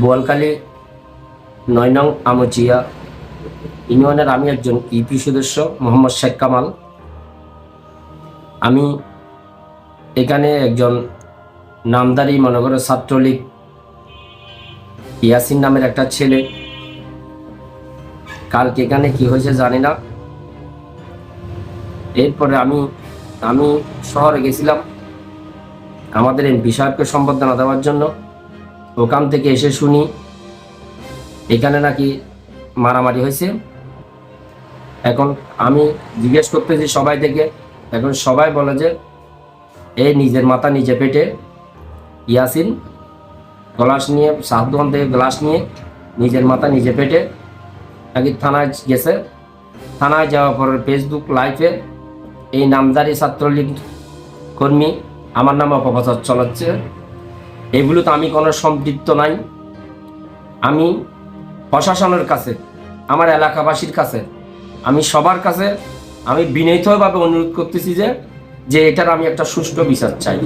বোয়ালখালী নয় নং আমচিয়া ইউনিয়নের আমি একজন ইপি সদস্য, মোহাম্মদ শেখ কামাল। আমি এখানে একজন নামদারি মনে করো ছাত্রলীগ, ইয়াসিন নামের একটা ছেলে। কালকে এখানে কি হয়েছে জানি না। এরপরে আমি আমি শহরে গেছিলাম, আমাদের এমপি সাহেবকে সম্বর্ধনা দেওয়ার জন্য। ওখান থেকে এসে শুনি, এখানে নাকি মারামারি হয়েছে। এখন আমি জিজ্ঞেস করতেছি সবাই থেকে, এখন সবাই বলে যে এই নিজের মাথা নিজে পেটে, ইয়াসিন, গ্লাস নিয়ে সাত দোকান থেকে গ্লাস নিয়ে নিজের মাথা নিজে পেটে। নাকি থানায় গেছে। থানায় যাওয়ার পর ফেসবুক লাইভে এই নামদারি ছাত্রলীগ কর্মী, আমার নাম অপপ্রচার চালাচ্ছে। এগুলো তো আমি কোনো সম্পৃক্ত নাই। আমি প্রশাসনের কাছে, আমার এলাকাবাসীর কাছে, আমি সবার কাছে, আমি বিনীতভাবে অনুরোধ করতেছি যে যে এটার আমি একটা সুষ্ঠু বিচার চাই।